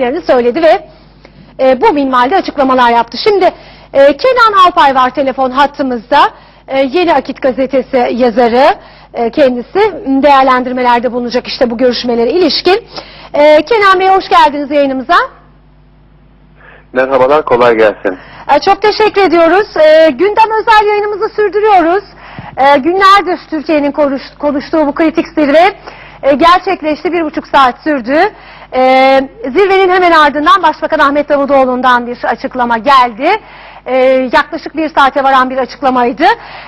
ettiklerini söyledi ve e, bu minvalde açıklamalar yaptı. Şimdi e, Kenan Alpay var telefon hattımızda. E, Yeni Akit gazetesi yazarı e, kendisi değerlendirmelerde bulunacak işte bu görüşmelere ilişkin. E, Kenan Bey hoş geldiniz yayınımıza. Merhabalar, kolay gelsin. E, Çok teşekkür ediyoruz. E, gündem özel yayınımızı sürdürüyoruz. E, günlerdir Türkiye'nin konuş- konuştuğu bu kritik zirve e, gerçekleşti. Bir buçuk saat sürdü. E, zirvenin hemen ardından Başbakan Ahmet Davutoğlu'ndan bir açıklama geldi. E, yaklaşık bir saate varan bir açıklamaydı.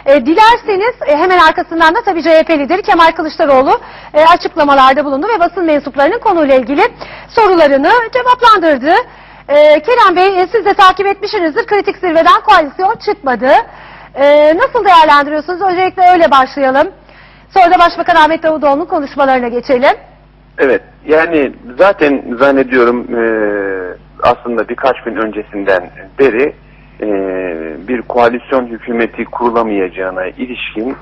E, dilerseniz e, hemen arkasından da tabii CHP lideri Kemal Kılıçdaroğlu e, açıklamalarda bulundu ve basın mensuplarının konuyla ilgili sorularını cevaplandırdı. Ee, Kenan Bey e, siz de takip etmişsinizdir. Kritik zirveden koalisyon çıkmadı. Ee, nasıl değerlendiriyorsunuz? Öncelikle öyle başlayalım. Sonra da Başbakan Ahmet Davutoğlu'nun konuşmalarına geçelim. Evet, yani zaten zannediyorum eee, aslında birkaç gün öncesinden beri eee, bir koalisyon hükümeti kurulamayacağına ilişkin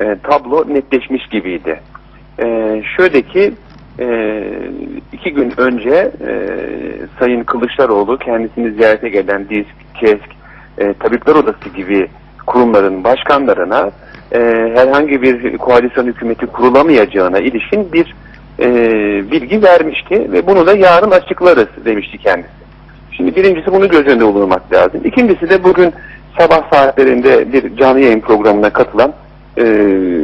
eee, tablo netleşmiş gibiydi. Eee, şöyle ki eee, iki gün önce eee, Sayın Kılıçdaroğlu kendisini ziyarete gelen DİSK, KESK, eee, Tabipler Odası gibi kurumların başkanlarına eee, herhangi bir koalisyon hükümeti kurulamayacağına ilişkin bir e, bilgi vermişti ve bunu da yarın açıklarız demişti kendisi. Şimdi birincisi bunu göz önünde bulundurmak lazım. İkincisi de bugün sabah saatlerinde bir canlı yayın programına katılan e,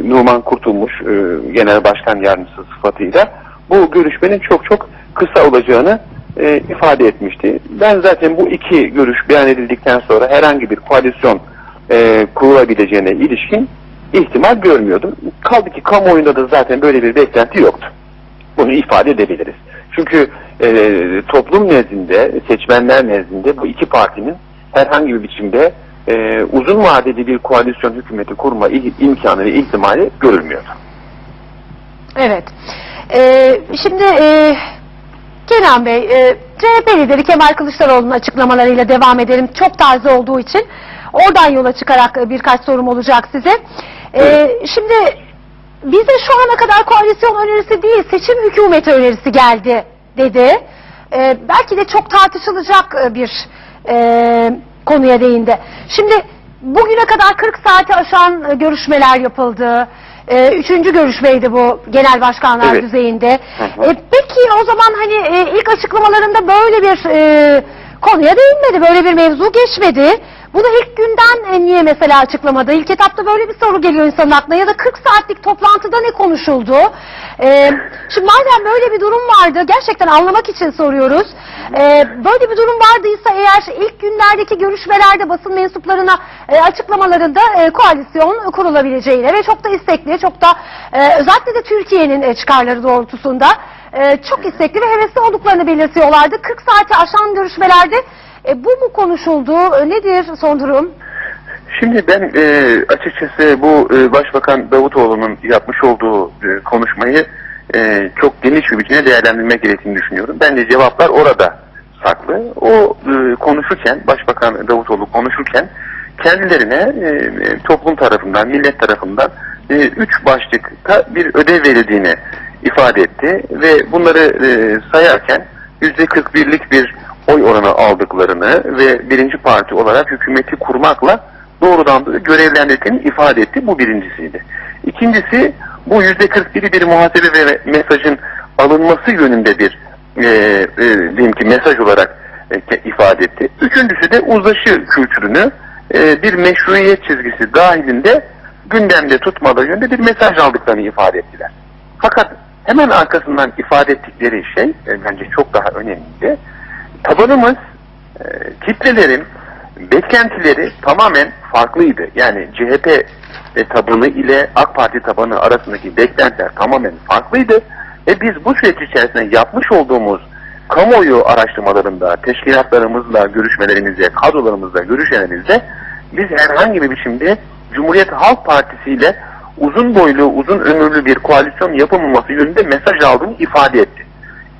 Numan Kurtulmuş e, Genel Başkan Yardımcısı sıfatıyla bu görüşmenin çok çok kısa olacağını e, ifade etmişti. Ben zaten bu iki görüş beyan edildikten sonra herhangi bir koalisyon e, kurulabileceğine ilişkin ihtimal görmüyordum. Kaldı ki kamuoyunda da zaten böyle bir beklenti yoktu bunu ifade edebiliriz. Çünkü e, toplum nezdinde, seçmenler nezdinde bu iki partinin herhangi bir biçimde e, uzun vadeli bir koalisyon hükümeti kurma imkanı ve ihtimali görülmüyordu. Evet. Ee, şimdi e, Kenan Bey, e, CHP lideri Kemal Kılıçdaroğlu'nun açıklamalarıyla devam edelim. Çok taze olduğu için oradan yola çıkarak e, birkaç sorum olacak size. Ee, şimdi bize şu ana kadar koalisyon önerisi değil, seçim hükümeti önerisi geldi dedi. Ee, belki de çok tartışılacak e, bir e, konuya değindi. Şimdi bugüne kadar 40 saati aşan e, görüşmeler yapıldı. E, üçüncü görüşmeydi bu genel başkanlar Evet. düzeyinde. Hı hı. E, peki o zaman hani e, ilk açıklamalarında böyle bir e, konuya değinmedi, böyle bir mevzu geçmedi. Bunu ilk günden e, niye mesela açıklamadı? İlk etapta böyle bir soru geliyor insanın aklına ya da 40 saatlik toplantıda ne konuşuldu? E, şimdi madem böyle bir durum vardı, gerçekten anlamak için soruyoruz. E, böyle bir durum vardıysa eğer ilk günlerdeki görüşmelerde basın mensuplarına e, açıklamalarında e, koalisyon kurulabileceğine ve çok da istekli, çok da e, özellikle de Türkiye'nin e, çıkarları doğrultusunda e, çok istekli ve hevesli olduklarını belirtiyorlardı. 40 saati aşan görüşmelerde e, bu mu konuşuldu? E, nedir son durum? Şimdi ben e, açıkçası bu e, Başbakan Davutoğlu'nun yapmış olduğu e, konuşmayı e, çok geniş bir biçimde değerlendirmek gerektiğini düşünüyorum. Bence cevaplar orada saklı. O e, konuşurken, Başbakan Davutoğlu konuşurken kendilerine e, e, toplum tarafından, millet tarafından e, üç başlıkta bir ödev verildiğini ifade etti ve bunları e, sayarken yüzde 41'lik bir oy oranı aldıklarını ve birinci parti olarak hükümeti kurmakla doğrudan da görevlendirdiğini ifade etti. Bu birincisiydi. İkincisi bu yüzde 41'i bir muhasebe ve mesajın alınması yönünde bir e, e, diyelim ki mesaj olarak e, ifade etti. Üçüncüsü de uzlaşı kültürünü e, bir meşruiyet çizgisi dahilinde gündemde tutmaları yönünde bir mesaj aldıklarını ifade ettiler. Fakat hemen arkasından ifade ettikleri şey e, bence çok daha önemliydi. Tabanımız e, kitlelerin beklentileri tamamen farklıydı. Yani CHP tabanı ile AK Parti tabanı arasındaki beklentiler tamamen farklıydı. Ve biz bu süreç içerisinde yapmış olduğumuz kamuoyu araştırmalarında, teşkilatlarımızla görüşmelerimizde, kadrolarımızla görüşmelerimizde biz herhangi bir biçimde Cumhuriyet Halk Partisi ile uzun boylu, uzun ömürlü bir koalisyon yapılmaması yönünde mesaj aldığını ifade etti.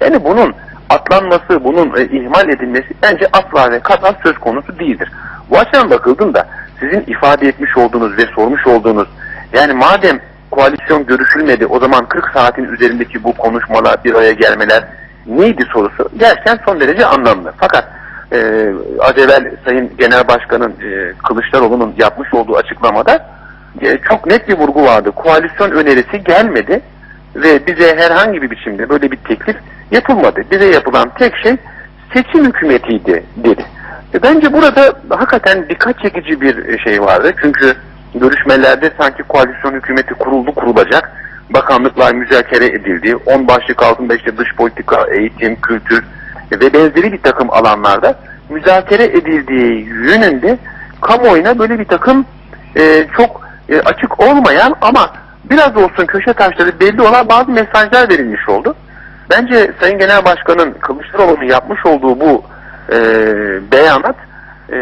Yani bunun atlanması, bunun e, ihmal edilmesi bence asla ve katan söz konusu değildir. Bu açıdan bakıldığında sizin ifade etmiş olduğunuz ve sormuş olduğunuz yani madem koalisyon görüşülmedi o zaman 40 saatin üzerindeki bu konuşmalar, bir araya gelmeler neydi sorusu gerçekten son derece anlamlı. Fakat e, az evvel Sayın Genel Başkan'ın e, Kılıçdaroğlu'nun yapmış olduğu açıklamada e, çok net bir vurgu vardı. Koalisyon önerisi gelmedi ve bize herhangi bir biçimde böyle bir teklif yapılmadı. Bize yapılan tek şey seçim hükümetiydi dedi. E, bence burada hakikaten dikkat çekici bir şey vardı. Çünkü görüşmelerde sanki koalisyon hükümeti kuruldu kurulacak. Bakanlıklar müzakere edildi. 10 başlık altında işte dış politika, eğitim, kültür ve benzeri bir takım alanlarda müzakere edildiği yönünde kamuoyuna böyle bir takım e, çok e, açık olmayan ama biraz olsun köşe taşları belli olan bazı mesajlar verilmiş oldu. Bence Sayın Genel Başkan'ın Kılıçdaroğlu'nun yapmış olduğu bu e, beyanat e,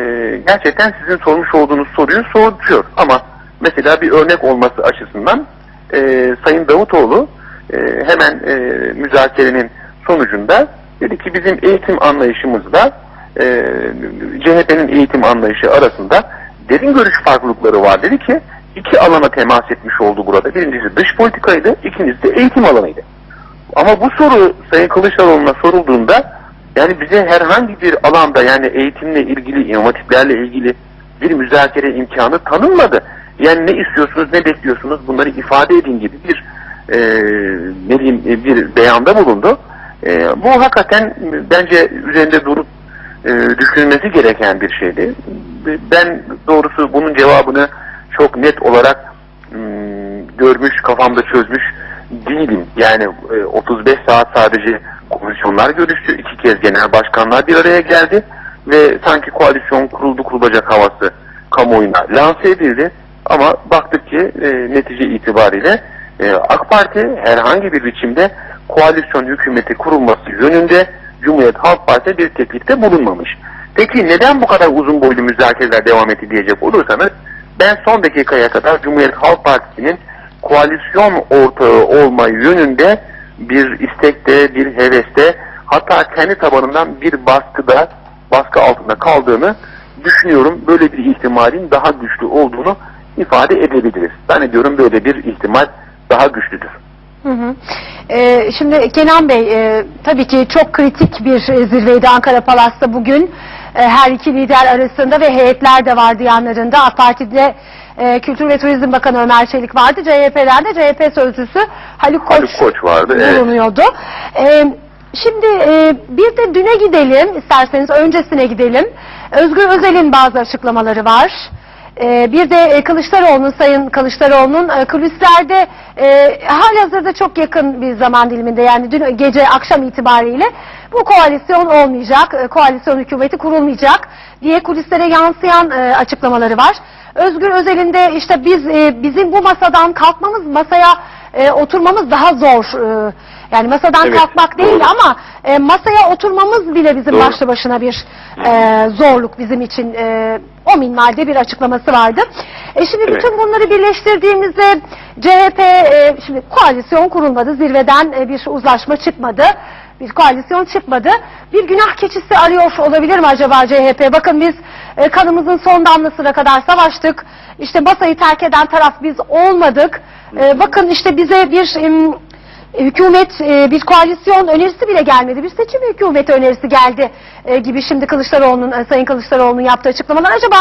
gerçekten sizin sormuş olduğunuz soruyu soruyor. Ama mesela bir örnek olması açısından e, Sayın Davutoğlu e, hemen e, müzakerenin sonucunda dedi ki bizim eğitim anlayışımızla e, CHP'nin eğitim anlayışı arasında derin görüş farklılıkları var dedi ki iki alana temas etmiş oldu burada. Birincisi dış politikaydı, ikincisi de eğitim alanıydı. Ama bu soru Sayın Kılıçdaroğlu'na sorulduğunda yani bize herhangi bir alanda yani eğitimle ilgili, inovatiflerle ilgili bir müzakere imkanı tanınmadı. Yani ne istiyorsunuz, ne bekliyorsunuz bunları ifade edin gibi bir e, ne diyeyim, e, bir beyanda bulundu. E, bu hakikaten bence üzerinde durup e, düşünülmesi gereken bir şeydi. Ben doğrusu bunun cevabını çok net olarak hmm, görmüş, kafamda çözmüş değilim. Yani e, 35 saat sadece komisyonlar görüştü. iki kez genel başkanlar bir araya geldi ve sanki koalisyon kuruldu kurulacak havası kamuoyuna lanse edildi. Ama baktık ki e, netice itibariyle e, AK Parti herhangi bir biçimde koalisyon hükümeti kurulması yönünde Cumhuriyet Halk Partisi bir teklifte bulunmamış. Peki neden bu kadar uzun boylu müzakereler devam etti diyecek olursanız ben son dakikaya kadar Cumhuriyet Halk Partisi'nin koalisyon ortağı olma yönünde bir istekte, bir heveste hatta kendi tabanından bir baskıda, baskı altında kaldığını düşünüyorum. Böyle bir ihtimalin daha güçlü olduğunu ifade edebiliriz. Zannediyorum böyle bir ihtimal daha güçlüdür. Hı hı. Ee, şimdi Kenan Bey e, tabii ki çok kritik bir e, zirveydi Ankara Palas'ta bugün. E, her iki lider arasında ve heyetler de vardı yanlarında. AK Parti'de e, Kültür ve Turizm Bakanı Ömer Çelik vardı. CHP'den de CHP sözcüsü Haluk Koç, Haluk Koç vardı, evet. bulunuyordu. E, şimdi e, bir de düne gidelim isterseniz öncesine gidelim. Özgür Özel'in bazı açıklamaları var. Ee, bir de e, Kılıçdaroğlu'nun, Sayın Kılıçdaroğlu'nun e, kulislerde e, halihazırda çok yakın bir zaman diliminde yani dün gece akşam itibariyle bu koalisyon olmayacak, e, koalisyon hükümeti kurulmayacak diye kulislere yansıyan e, açıklamaları var. Özgür Özel'in de işte biz e, bizim bu masadan kalkmamız, masaya e, oturmamız daha zor. E, yani masadan Evet, kalkmak değil doğru. ama e, masaya oturmamız bile bizim Doğru. başlı başına bir e, zorluk bizim için. E, o minvalde bir açıklaması vardı. E şimdi Evet. bütün bunları birleştirdiğimizde CHP e, şimdi koalisyon kurulmadı. Zirveden e, bir uzlaşma çıkmadı. Bir koalisyon çıkmadı. Bir günah keçisi arıyor olabilir mi acaba CHP? Bakın biz e, kanımızın son damlasına kadar savaştık. İşte masayı terk eden taraf biz olmadık. E, bakın işte bize bir hükümet e, bir koalisyon önerisi bile gelmedi. Bir seçim hükümeti önerisi geldi e, gibi şimdi Kılıçdaroğlu'nun e, Sayın Kılıçdaroğlu'nun yaptığı açıklamalar. Acaba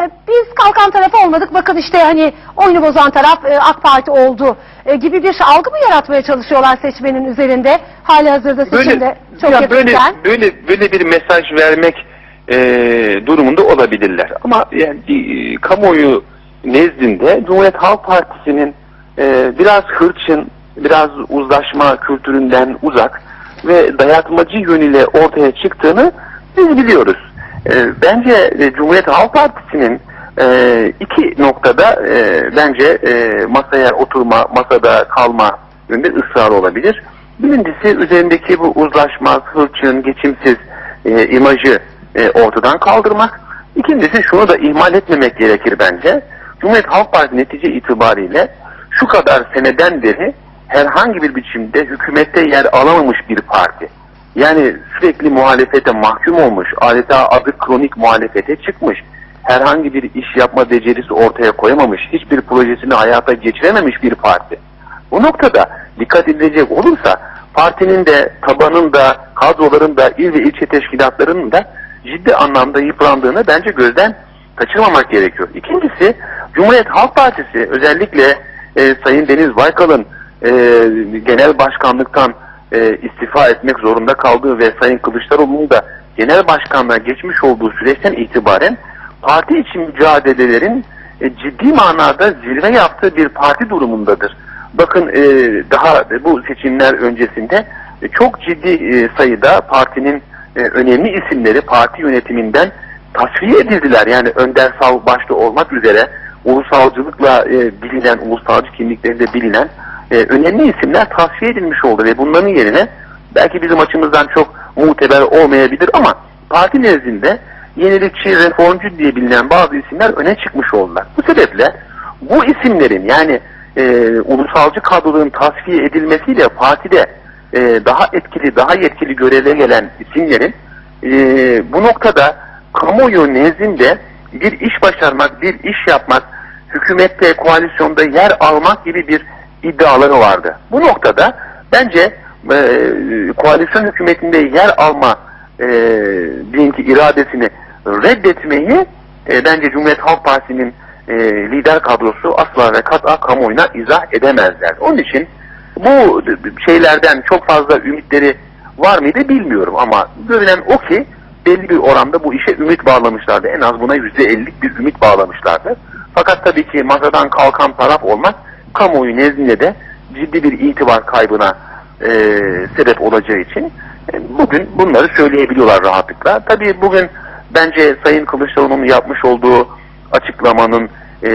e, biz kalkan taraf olmadık. Bakın işte hani oyunu bozan taraf e, AK Parti oldu e, gibi bir algı mı yaratmaya çalışıyorlar seçmenin üzerinde? Hali hazırda seçimde çok ya böyle, böyle böyle bir mesaj vermek e, durumunda olabilirler. Ama yani e, kamuoyu nezdinde Cumhuriyet Halk Partisi'nin e, biraz hırçın, biraz uzlaşma kültüründen uzak ve dayatmacı yönüyle ortaya çıktığını biz biliyoruz. E, bence e, Cumhuriyet Halk Partisi'nin e, iki noktada e, bence e, masaya oturma, masada kalma yönünde ısrar olabilir. Birincisi üzerindeki bu uzlaşmaz, hırçın, geçimsiz imajı ortadan kaldırmak. İkincisi şunu da ihmal etmemek gerekir bence. Cumhuriyet Halk Partisi netice itibariyle şu kadar seneden beri herhangi bir biçimde hükümette yer alamamış bir parti. Yani sürekli muhalefete mahkum olmuş, adeta adı kronik muhalefete çıkmış, herhangi bir iş yapma becerisi ortaya koyamamış, hiçbir projesini hayata geçirememiş bir parti. Bu noktada dikkat edilecek olursa partinin de tabanın da kadroların da il ve ilçe teşkilatlarının da ciddi anlamda yıprandığını bence gözden kaçırmamak gerekiyor. İkincisi Cumhuriyet Halk Partisi özellikle e, Sayın Deniz Baykal'ın e, genel başkanlıktan e, istifa etmek zorunda kaldığı ve Sayın Kılıçdaroğlu'nun da genel başkanlığa geçmiş olduğu süreçten itibaren parti içi mücadelelerin e, ciddi manada zirve yaptığı bir parti durumundadır. Bakın e, daha bu seçimler öncesinde e, çok ciddi e, sayıda partinin e, önemli isimleri parti yönetiminden tasfiye edildiler. Yani Önder Sav başta olmak üzere ulusalcılıkla e, bilinen, ulusalcı kimliklerinde bilinen e, önemli isimler tasfiye edilmiş oldu ve bunların yerine belki bizim açımızdan çok muteber olmayabilir ama parti nezdinde yenilikçi, reformcu diye bilinen bazı isimler öne çıkmış oldular. Bu sebeple bu isimlerin yani e, ulusalcı kadroların tasfiye edilmesiyle partide e, daha etkili, daha yetkili göreve gelen isimlerin e, bu noktada kamuoyu nezdinde bir iş başarmak, bir iş yapmak, hükümette, koalisyonda yer almak gibi bir iddiaları vardı. Bu noktada bence e, koalisyon hükümetinde yer alma e, diyelim ki iradesini reddetmeyi e, bence Cumhuriyet Halk Partisi'nin e, lider kadrosu asla ve kat'a kamuoyuna izah edemezler. Onun için bu şeylerden çok fazla ümitleri var mıydı bilmiyorum ama görünen o ki belli bir oranda bu işe ümit bağlamışlardı. En az buna yüzde ellilik bir ümit bağlamışlardı. Fakat tabii ki masadan kalkan taraf olmak kamuoyu nezdinde de ciddi bir itibar kaybına e, sebep olacağı için e, bugün bunları söyleyebiliyorlar rahatlıkla. Tabii bugün bence Sayın Kılıçdaroğlu'nun yapmış olduğu açıklamanın e,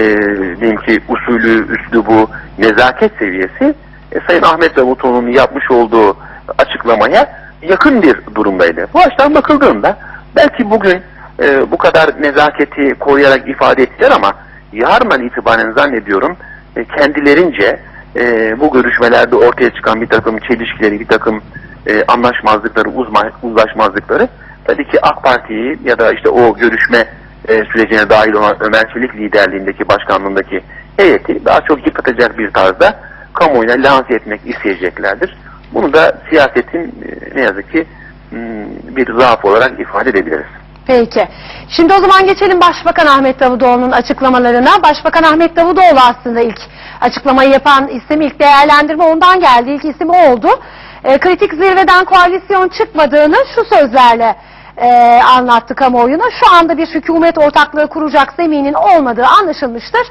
diyeyim ki usulü, üslubu, nezaket seviyesi e, Sayın Ahmet Davutoğlu'nun yapmış olduğu açıklamaya yakın bir durumdaydı. Bu açıdan bakıldığında belki bugün e, bu kadar nezaketi koruyarak ifade ettiler ama yarından itibaren zannediyorum e, kendilerince e, bu görüşmelerde ortaya çıkan bir takım çelişkileri, bir takım e, anlaşmazlıkları, uzma, uzlaşmazlıkları tabii ki AK Parti'yi ya da işte o görüşme e, sürecine dahil olan Ömer Çelik liderliğindeki başkanlığındaki heyeti daha çok yıpratacak bir tarzda kamuoyuna lanse etmek isteyeceklerdir. Bunu da siyasetin e, ne yazık ki m, bir zaaf olarak ifade edebiliriz. Peki. Şimdi o zaman geçelim Başbakan Ahmet Davutoğlu'nun açıklamalarına. Başbakan Ahmet Davutoğlu aslında ilk açıklamayı yapan isim, ilk değerlendirme ondan geldi. İlk isim o oldu. E, kritik zirveden koalisyon çıkmadığını şu sözlerle e, anlattı kamuoyuna. Şu anda bir hükümet ortaklığı kuracak zeminin olmadığı anlaşılmıştır.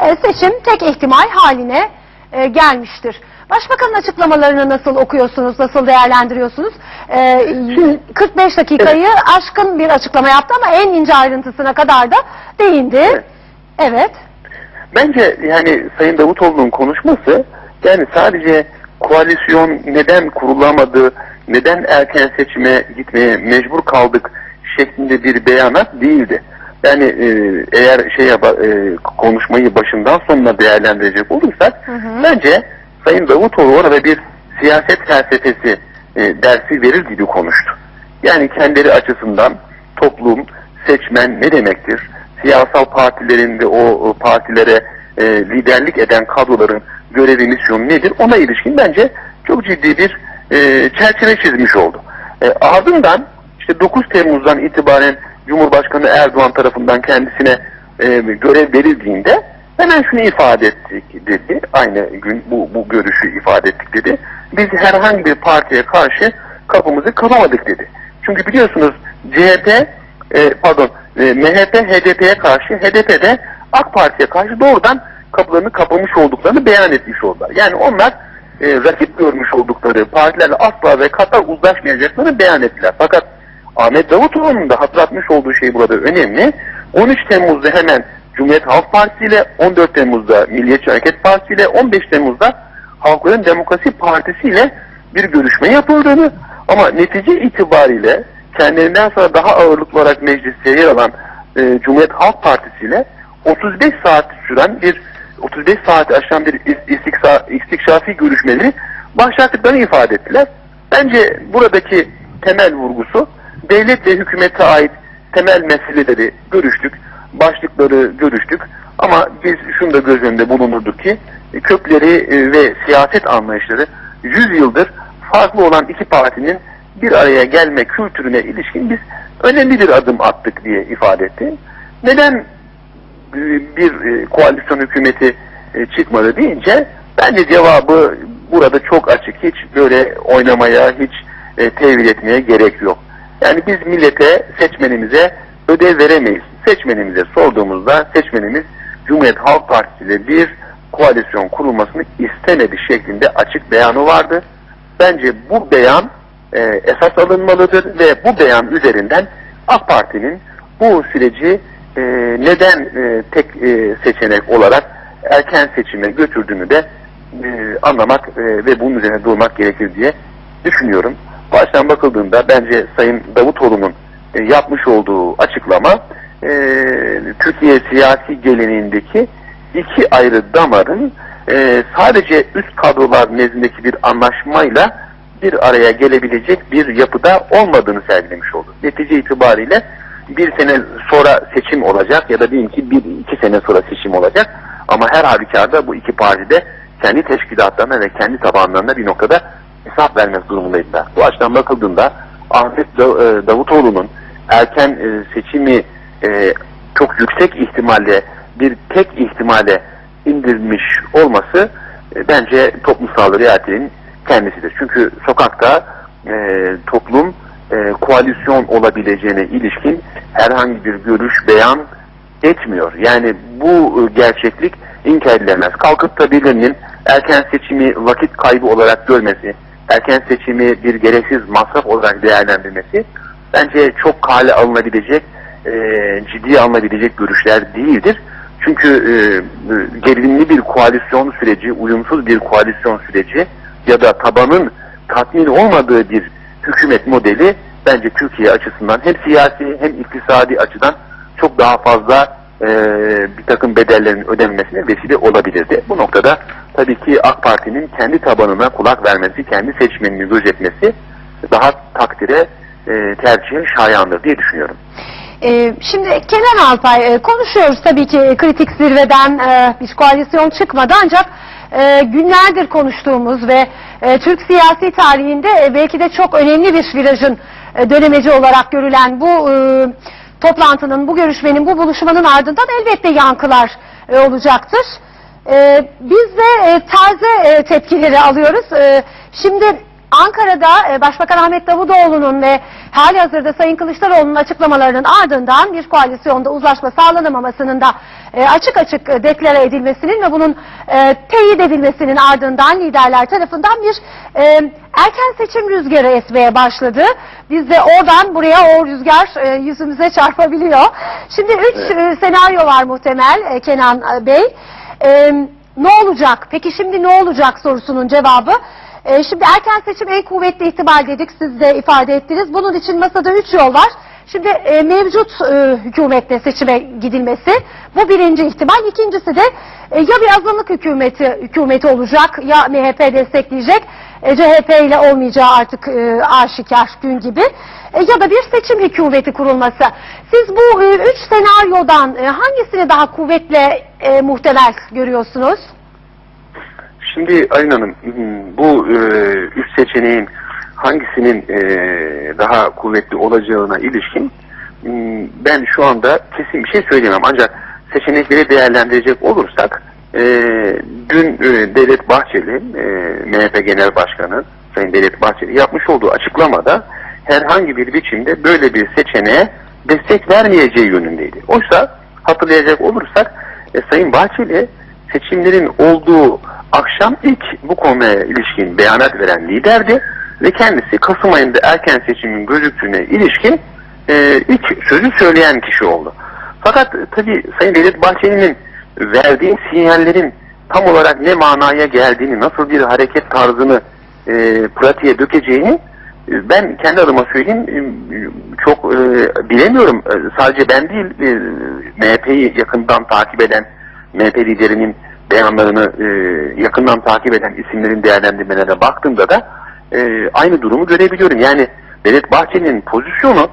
E, seçim tek ihtimal haline e, gelmiştir. Başbakanın açıklamalarını nasıl okuyorsunuz, nasıl değerlendiriyorsunuz? E, 45 dakikayı aşkın bir açıklama yaptı ama en ince ayrıntısına kadar da değindi. Evet. Bence yani Sayın Davutoğlu'nun konuşması yani sadece koalisyon neden kurulamadı, neden erken seçime gitmeye mecbur kaldık şeklinde bir beyanat değildi. Yani e, eğer şey e, konuşmayı başından sonuna değerlendirecek olursak Hı hı. bence Sayın Davutoğlu orada bir siyaset felsefesi e, dersi verir gibi konuştu. Yani kendileri açısından toplum, seçmen ne demektir? Siyasal partilerin ve o, partilere e, liderlik eden kadroların görevi, misyonu nedir? Ona ilişkin bence çok ciddi bir e, çerçeve çizmiş oldu. E, ardından işte 9 Temmuz'dan itibaren Cumhurbaşkanı Erdoğan tarafından kendisine e, görev verildiğinde hemen şunu ifade ettik dedi. Aynı gün bu, bu görüşü ifade ettik dedi. Biz herhangi bir partiye karşı kapımızı kapamadık dedi. Çünkü biliyorsunuz CHP e, pardon e, MHP HDP'ye karşı HDP de AK Parti'ye karşı doğrudan kapılarını kapamış olduklarını beyan etmiş oldular. Yani onlar e, rakip görmüş oldukları partilerle asla ve kata uzlaşmayacaklarını beyan ettiler. Fakat Ahmet Davutoğlu'nun da hatırlatmış olduğu şey burada önemli. 13 Temmuz'da hemen Cumhuriyet Halk Partisi ile 14 Temmuz'da Milliyetçi Hareket Partisi ile 15 Temmuz'da Halkların Demokrasi Partisi ile bir görüşme yapıldığını ama netice itibariyle kendilerinden sonra daha ağırlıklı olarak mecliste yer alan e, Cumhuriyet Halk Partisi ile 35 saat süren bir 35 saati aşan bir is- istiksa, istikşafi görüşmeleri başlattıklarını ifade ettiler. Bence buradaki temel vurgusu devlet ve hükümete ait temel meseleleri görüştük, başlıkları görüştük ama biz şunu da göz önünde bulunurduk ki e, kökleri e, ve siyaset anlayışları 100 yıldır farklı olan iki partinin bir araya gelme kültürüne ilişkin biz önemli bir adım attık diye ifade etti. Neden e, bir koalisyon hükümeti çıkmadı deyince bence cevabı burada çok açık. Hiç böyle oynamaya, hiç tevil etmeye gerek yok. Yani biz millete, seçmenimize ödev veremeyiz. Seçmenimize sorduğumuzda seçmenimiz Cumhuriyet Halk Partisi ile bir koalisyon kurulmasını istemedi şeklinde açık beyanı vardı. Bence bu beyan e, esas alınmalıdır ve bu beyan üzerinden AK Parti'nin bu süreci e, neden e, tek e, seçenek olarak erken seçime götürdüğünü de e, anlamak e, ve bunun üzerine durmak gerekir diye düşünüyorum. Baştan bakıldığında bence Sayın Davutoğlu'nun e, yapmış olduğu açıklama e, Türkiye siyasi geleneğindeki iki ayrı damarın e, sadece üst kadrolar nezdindeki bir anlaşmayla bir araya gelebilecek bir yapıda olmadığını sergilemiş oldu. Netice itibariyle bir sene sonra seçim olacak ya da diyelim ki bir iki sene sonra seçim olacak ama her halükarda bu iki parti de kendi teşkilatlarına ve kendi tabanlarına bir noktada hesap vermek durumundaydılar. Bu açıdan bakıldığında Ahmet e, Davutoğlu'nun erken e, seçimi e, çok yüksek ihtimalle bir tek ihtimale indirmiş olması e, bence toplumsal realitenin kendisidir. Çünkü sokakta e, toplum e, koalisyon olabileceğine ilişkin herhangi bir görüş beyan etmiyor. Yani bu e, gerçeklik inkar edilemez. Kalkıp da birilerinin erken seçimi vakit kaybı olarak görmesi, erken seçimi bir gereksiz masraf olarak değerlendirmesi bence çok kale alınabilecek, e, ciddiye alınabilecek görüşler değildir. Çünkü e, e, gerilimli bir koalisyon süreci, uyumsuz bir koalisyon süreci ya da tabanın tatmin olmadığı bir hükümet modeli bence Türkiye açısından hem siyasi hem iktisadi açıdan çok daha fazla e, bir takım bedellerin ödenmesine vesile olabilirdi. Bu noktada tabii ki AK Parti'nin kendi tabanına kulak vermesi, kendi seçmenini gözetmesi daha takdire e, tercihe şayandır diye düşünüyorum. Ee, şimdi Kenan Alpay e, konuşuyoruz tabii ki kritik zirveden e, bir koalisyon çıkmadı ancak e, günlerdir konuştuğumuz ve e, Türk siyasi tarihinde e, belki de çok önemli bir virajın e, dönemeci olarak görülen bu e, toplantının, bu görüşmenin, bu buluşmanın ardından elbette yankılar e, olacaktır. E, biz de e, taze e, tepkileri alıyoruz. E, şimdi Ankara'da e, Başbakan Ahmet Davutoğlu'nun ve hali hazırda Sayın Kılıçdaroğlu'nun açıklamalarının ardından bir koalisyonda uzlaşma sağlanamamasının da e, açık açık deklare edilmesinin ve bunun e, teyit edilmesinin ardından liderler tarafından bir erken seçim rüzgarı esmeye başladı. Biz de oradan buraya o rüzgar yüzümüze çarpabiliyor. Şimdi üç senaryo var muhtemel Kenan Bey. Ne olacak? Peki şimdi ne olacak sorusunun cevabı ee, şimdi erken seçim en kuvvetli ihtimal dedik, siz de ifade ettiniz. Bunun için masada üç yol var. Şimdi e, mevcut e, hükümetle seçime gidilmesi, bu birinci ihtimal. İkincisi de e, ya bir azınlık hükümeti hükümeti olacak, ya MHP destekleyecek, e, CHP ile olmayacağı artık e, aşikar gün gibi. E, ya da bir seçim hükümeti kurulması. Siz bu e, üç senaryodan e, hangisini daha kuvvetle e, muhtemel görüyorsunuz? Şimdi Aylin Hanım bu e, üç seçeneğin hangisinin e, daha kuvvetli olacağına ilişkin ben şu anda kesin bir şey söyleyemem. Ancak seçenekleri değerlendirecek olursak e, dün e, Devlet Bahçeli, e, MHP Genel Başkanı Sayın Devlet Bahçeli yapmış olduğu açıklamada herhangi bir biçimde böyle bir seçeneğe destek vermeyeceği yönündeydi. Oysa hatırlayacak olursak e, Sayın Bahçeli seçimlerin olduğu akşam ilk bu konuya ilişkin beyanat veren liderdi ve kendisi Kasım ayında erken seçimin gözüktüğüne ilişkin e, ilk sözü söyleyen kişi oldu. Fakat e, tabi Sayın Devlet Bahçeli'nin verdiği sinyallerin tam olarak ne manaya geldiğini, nasıl bir hareket tarzını e, pratiğe dökeceğini e, ben kendi adıma söyleyeyim e, çok e, bilemiyorum. E, Sadece ben değil e, MHP'yi yakından takip eden MHP liderinin beyanlarını e, yakından takip eden isimlerin değerlendirmelerine baktığımda da e, aynı durumu görebiliyorum. Yani Devlet Bahçeli'nin pozisyonu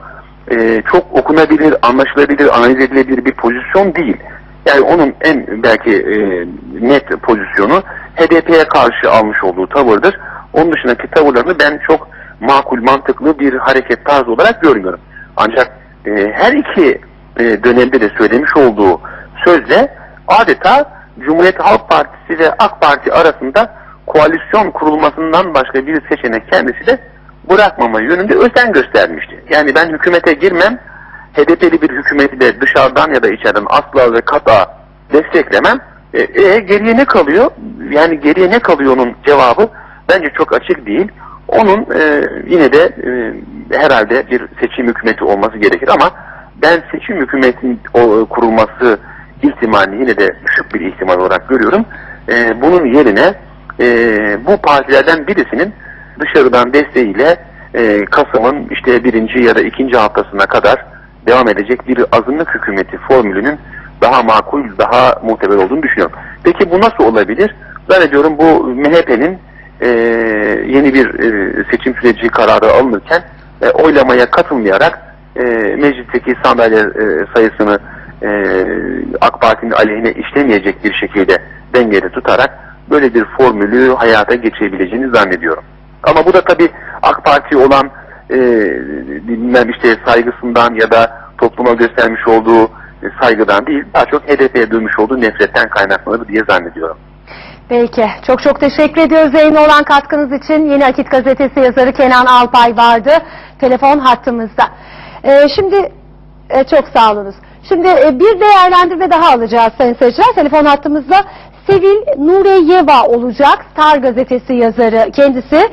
e, çok okunabilir, anlaşılabilir, analiz edilebilir bir pozisyon değil. Yani onun en belki e, net pozisyonu HDP'ye karşı almış olduğu tavırdır. Onun dışındaki tavırlarını ben çok makul, mantıklı bir hareket tarzı olarak görmüyorum. Ancak e, her iki e, dönemde de söylemiş olduğu sözle adeta Cumhuriyet Halk Partisi ve AK Parti arasında koalisyon kurulmasından başka bir seçenek kendisi de bırakmama yönünde özen göstermişti. Yani ben hükümete girmem, HDP'li bir hükümeti de dışarıdan ya da içeriden asla ve kata desteklemem. E, e, geriye ne kalıyor? Yani geriye ne kalıyor onun cevabı bence çok açık değil. Onun e, yine de e, herhalde bir seçim hükümeti olması gerekir ama ben seçim hükümetinin o, kurulması ihtimalini yine de düşük bir ihtimal olarak görüyorum. E, bunun yerine e, bu partilerden birisinin dışarıdan desteğiyle e, Kasım'ın işte birinci ya da ikinci haftasına kadar devam edecek bir azınlık hükümeti formülünün daha makul, daha muhtemel olduğunu düşünüyorum. Peki bu nasıl olabilir? Zannediyorum bu MHP'nin e, yeni bir e, seçim süreci kararı alınırken e, oylamaya katılmayarak e, meclisteki sandalye e, sayısını e, AK Parti'nin aleyhine işlemeyecek bir şekilde dengede tutarak böyle bir formülü hayata geçirebileceğini zannediyorum. Ama bu da tabii AK Parti olan e, bilmem işte saygısından ya da topluma göstermiş olduğu saygıdan değil, daha çok HDP'ye duymuş olduğu nefretten kaynaklanır diye zannediyorum. Peki. Çok çok teşekkür ediyoruz yayına olan katkınız için. Yeni Akit Gazetesi yazarı Kenan Alpay vardı. Telefon hattımızda. Ee, şimdi e, çok sağ. Şimdi e, bir değerlendirme daha alacağız sayın seyirciler. Telefon hattımızda Sevil Nureyeva olacak. Star Gazetesi yazarı kendisi.